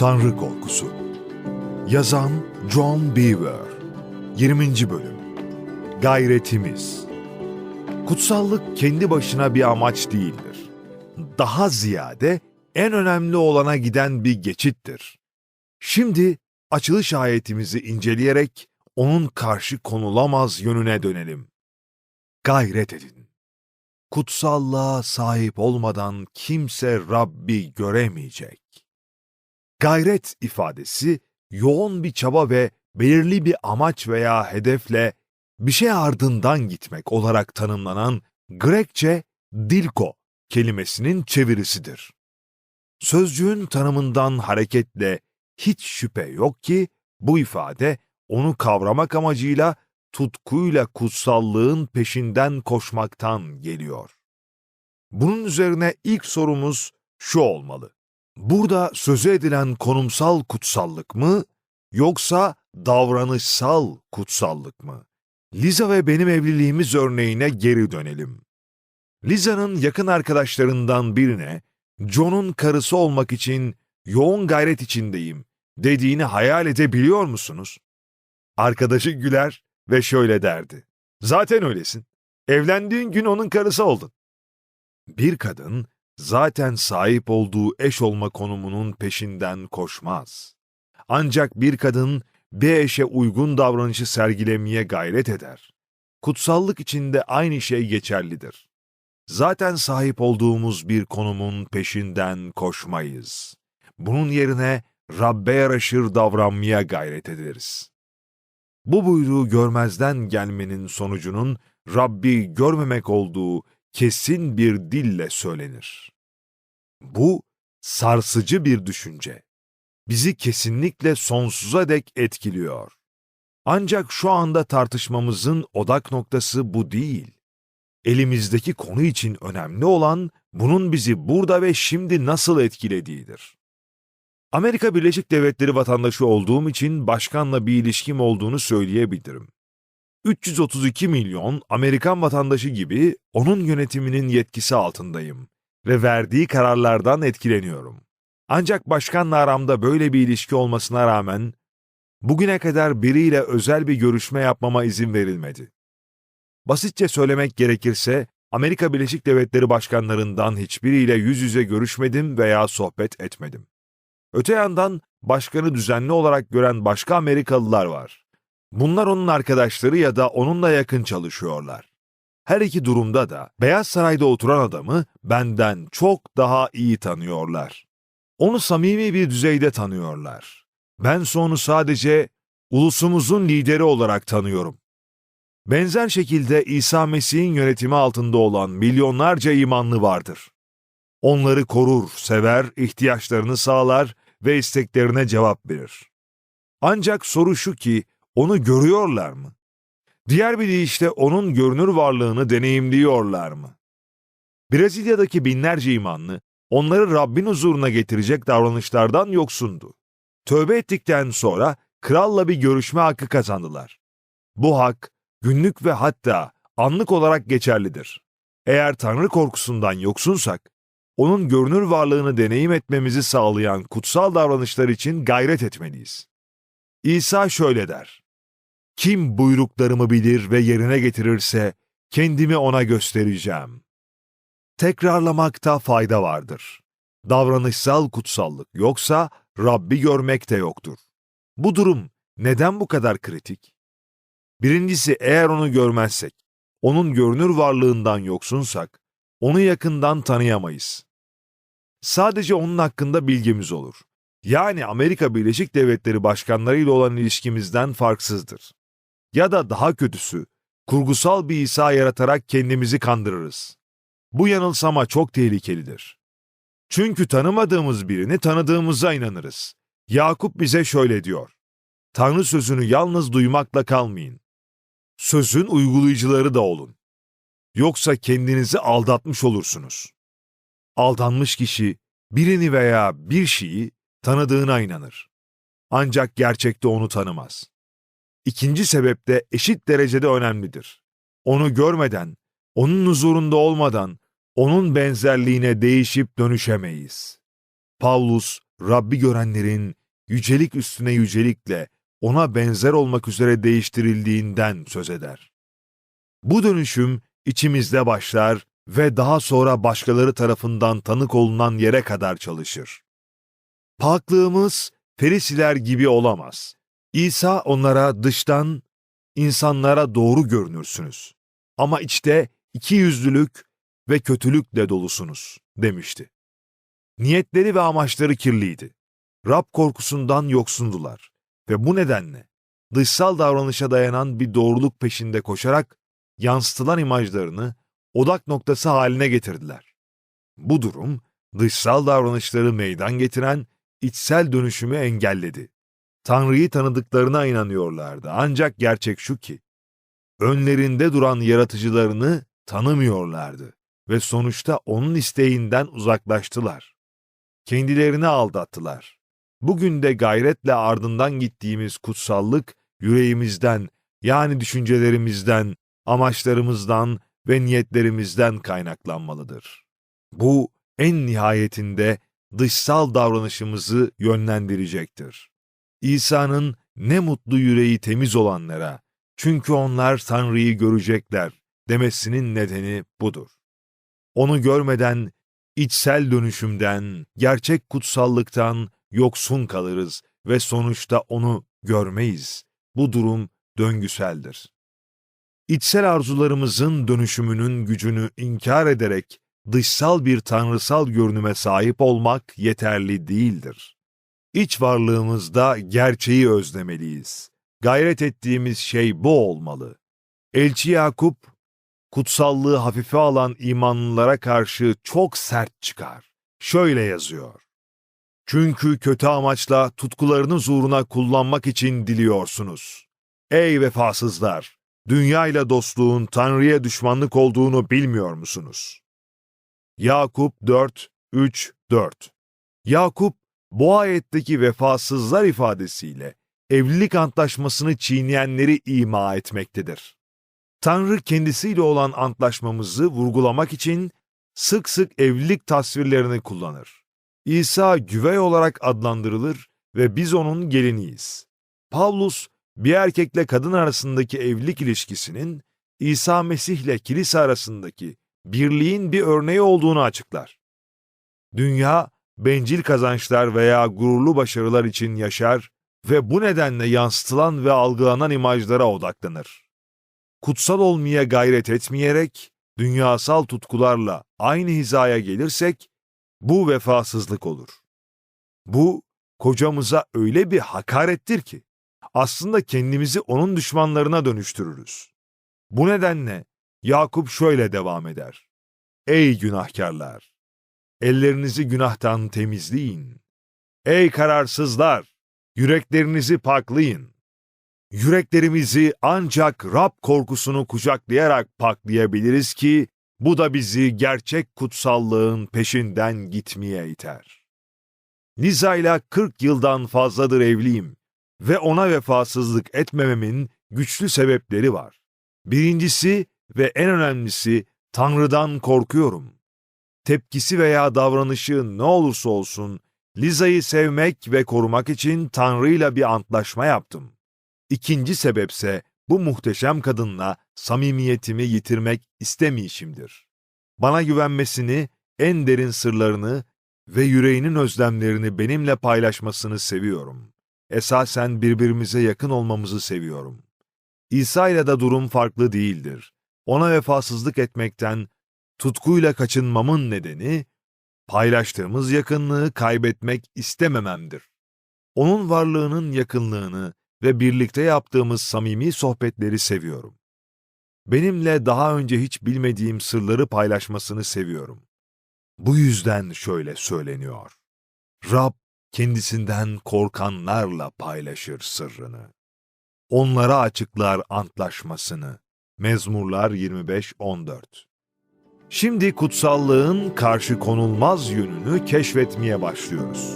Tanrı Korkusu Yazan John Beaver 20. Bölüm Gayretimiz Kutsallık kendi başına bir amaç değildir. Daha ziyade en önemli olana giden bir geçittir. Şimdi açılış ayetimizi inceleyerek onun karşı konulamaz yönüne dönelim. Gayret edin. Kutsallığa sahip olmadan kimse Rabbi göremeyecek. Gayret ifadesi yoğun bir çaba ve belirli bir amaç veya hedefle bir şey ardından gitmek olarak tanımlanan Grekçe dilko kelimesinin çevirisidir. Sözcüğün tanımından hareketle hiç şüphe yok ki bu ifade onu kavramak amacıyla tutkuyla kutsallığın peşinden koşmaktan geliyor. Bunun üzerine ilk sorumuz şu olmalı. Burada sözü edilen konumsal kutsallık mı yoksa davranışsal kutsallık mı? Liza ve benim evliliğimiz örneğine geri dönelim. Liza'nın yakın arkadaşlarından birine John'un karısı olmak için yoğun gayret içindeyim dediğini hayal edebiliyor musunuz? Arkadaşı güler ve şöyle derdi. Zaten öylesin. Evlendiğin gün onun karısı oldun. Bir kadın zaten sahip olduğu eş olma konumunun peşinden koşmaz. Ancak bir kadın bir eşe uygun davranışı sergilemeye gayret eder. Kutsallık içinde aynı şey geçerlidir. Zaten sahip olduğumuz bir konumun peşinden koşmayız. Bunun yerine Rabbe yaraşır davranmaya gayret ederiz. Bu buyruğu görmezden gelmenin sonucunun Rabbi görmemek olduğu kesin bir dille söylenir. Bu sarsıcı bir düşünce. Bizi kesinlikle sonsuza dek etkiliyor. Ancak şu anda tartışmamızın odak noktası bu değil. Elimizdeki konu için önemli olan bunun bizi burada ve şimdi nasıl etkilediğidir. Amerika Birleşik Devletleri vatandaşı olduğum için başkanla bir ilişkim olduğunu söyleyebilirim. 332 milyon Amerikan vatandaşı gibi onun yönetiminin yetkisi altındayım ve verdiği kararlardan etkileniyorum. Ancak başkanla aramda böyle bir ilişki olmasına rağmen bugüne kadar biriyle özel bir görüşme yapmama izin verilmedi. Basitçe söylemek gerekirse Amerika Birleşik Devletleri başkanlarından hiçbiriyle yüz yüze görüşmedim veya sohbet etmedim. Öte yandan başkanı düzenli olarak gören başka Amerikalılar var. Bunlar onun arkadaşları ya da onunla yakın çalışıyorlar. Her iki durumda da Beyaz Saray'da oturan adamı benden çok daha iyi tanıyorlar. Onu samimi bir düzeyde tanıyorlar. Ben onu sadece ulusumuzun lideri olarak tanıyorum. Benzer şekilde İsa Mesih'in yönetimi altında olan milyonlarca imanlı vardır. Onları korur, sever, ihtiyaçlarını sağlar ve isteklerine cevap verir. Ancak soru şu ki, onu görüyorlar mı? Diğer bir deyişle onun görünür varlığını deneyimliyorlar mı? Brezilya'daki binlerce imanlı, onları Rabbin huzuruna getirecek davranışlardan yoksundu. Tövbe ettikten sonra kralla bir görüşme hakkı kazandılar. Bu hak, günlük ve hatta anlık olarak geçerlidir. Eğer Tanrı korkusundan yoksunsak, onun görünür varlığını deneyim etmemizi sağlayan kutsal davranışlar için gayret etmeliyiz. İsa şöyle der. Kim buyruklarımı bilir ve yerine getirirse kendimi ona göstereceğim. Tekrarlamakta fayda vardır. Davranışsal kutsallık yoksa Rabbi görmek de yoktur. Bu durum neden bu kadar kritik? Birincisi eğer onu görmezsek, onun görünür varlığından yoksunsak, onu yakından tanıyamayız. Sadece onun hakkında bilgimiz olur. Yani Amerika Birleşik Devletleri başkanlarıyla olan ilişkimizden farksızdır. Ya da daha kötüsü, kurgusal bir İsa yaratarak kendimizi kandırırız. Bu yanılsama çok tehlikelidir. Çünkü tanımadığımız birini tanıdığımıza inanırız. Yakup bize şöyle diyor. Tanrı sözünü yalnız duymakla kalmayın. Sözün uygulayıcıları da olun. Yoksa kendinizi aldatmış olursunuz. Aldanmış kişi birini veya bir şeyi tanıdığına inanır. Ancak gerçekte onu tanımaz. İkinci sebep de eşit derecede önemlidir. Onu görmeden, onun huzurunda olmadan, onun benzerliğine değişip dönüşemeyiz. Paulus, Rabbi görenlerin yücelik üstüne yücelikle ona benzer olmak üzere değiştirildiğinden söz eder. Bu dönüşüm içimizde başlar ve daha sonra başkaları tarafından tanık olunan yere kadar çalışır. Paklığımız Ferisiler gibi olamaz. İsa onlara dıştan insanlara doğru görünürsünüz. Ama içte iki yüzlülük ve kötülükle dolusunuz demişti. Niyetleri ve amaçları kirliydi. Rab korkusundan yoksundular ve bu nedenle dışsal davranışa dayanan bir doğruluk peşinde koşarak yansıtılan imajlarını odak noktası haline getirdiler. Bu durum dışsal davranışları meydan getiren içsel dönüşümü engelledi. Tanrı'yı tanıdıklarına inanıyorlardı ancak gerçek şu ki, önlerinde duran yaratıcılarını tanımıyorlardı ve sonuçta onun isteğinden uzaklaştılar. Kendilerini aldattılar. Bugün de gayretle ardından gittiğimiz kutsallık yüreğimizden yani düşüncelerimizden, amaçlarımızdan ve niyetlerimizden kaynaklanmalıdır. Bu en nihayetinde dışsal davranışımızı yönlendirecektir. İsa'nın ne mutlu yüreği temiz olanlara, çünkü onlar Tanrı'yı görecekler demesinin nedeni budur. Onu görmeden, içsel dönüşümden, gerçek kutsallıktan yoksun kalırız ve sonuçta onu görmeyiz. Bu durum döngüseldir. İçsel arzularımızın dönüşümünün gücünü inkar ederek dışsal bir tanrısal görünüme sahip olmak yeterli değildir. İç varlığımızda gerçeği özlemeliyiz. Gayret ettiğimiz şey bu olmalı. Elçi Yakup, kutsallığı hafife alan imanlılara karşı çok sert çıkar. Şöyle yazıyor. Çünkü kötü amaçla tutkularınız uğruna kullanmak için diliyorsunuz. Ey vefasızlar! Dünya ile dostluğun Tanrı'ya düşmanlık olduğunu bilmiyor musunuz? Yakup 4, 3, 4 Yakup, bu ayetteki vefasızlar ifadesiyle evlilik antlaşmasını çiğneyenleri ima etmektedir. Tanrı kendisiyle olan antlaşmamızı vurgulamak için sık sık evlilik tasvirlerini kullanır. İsa güvey olarak adlandırılır ve biz onun geliniyiz. Pavlus, bir erkekle kadın arasındaki evlilik ilişkisinin İsa Mesih ile kilise arasındaki birliğin bir örneği olduğunu açıklar. Dünya, bencil kazançlar veya gururlu başarılar için yaşar ve bu nedenle yansıtılan ve algılanan imajlara odaklanır. Kutsal olmaya gayret etmeyerek, dünyasal tutkularla aynı hizaya gelirsek, bu vefasızlık olur. Bu, kocamıza öyle bir hakarettir ki, aslında kendimizi onun düşmanlarına dönüştürürüz. Bu nedenle Yakup şöyle devam eder. Ey günahkarlar! Ellerinizi günahtan temizleyin. Ey kararsızlar! Yüreklerinizi paklayın. Yüreklerimizi ancak Rab korkusunu kucaklayarak paklayabiliriz ki, bu da bizi gerçek kutsallığın peşinden gitmeye iter. Liza'yla 40 yıldan fazladır evliyim ve ona vefasızlık etmememin güçlü sebepleri var. Birincisi ve en önemlisi Tanrı'dan korkuyorum. Tepkisi veya davranışı ne olursa olsun Liza'yı sevmek ve korumak için Tanrı'yla bir antlaşma yaptım. İkinci sebepse bu muhteşem kadınla samimiyetimi yitirmek istemeyişimdir. Bana güvenmesini, en derin sırlarını ve yüreğinin özlemlerini benimle paylaşmasını seviyorum. Esasen birbirimize yakın olmamızı seviyorum. İsa ile de durum farklı değildir. Ona vefasızlık etmekten, tutkuyla kaçınmamın nedeni, paylaştığımız yakınlığı kaybetmek istemememdir. Onun varlığının yakınlığını ve birlikte yaptığımız samimi sohbetleri seviyorum. Benimle daha önce hiç bilmediğim sırları paylaşmasını seviyorum. Bu yüzden şöyle söyleniyor. Rab kendisinden korkanlarla paylaşır sırrını. Onlara açıklar antlaşmasını. Mezmurlar 25-14 Şimdi kutsallığın karşı konulmaz yönünü keşfetmeye başlıyoruz.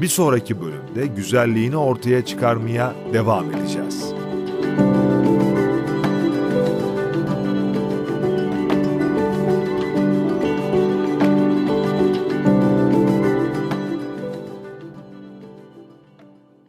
Bir sonraki bölümde güzelliğini ortaya çıkarmaya devam edeceğiz.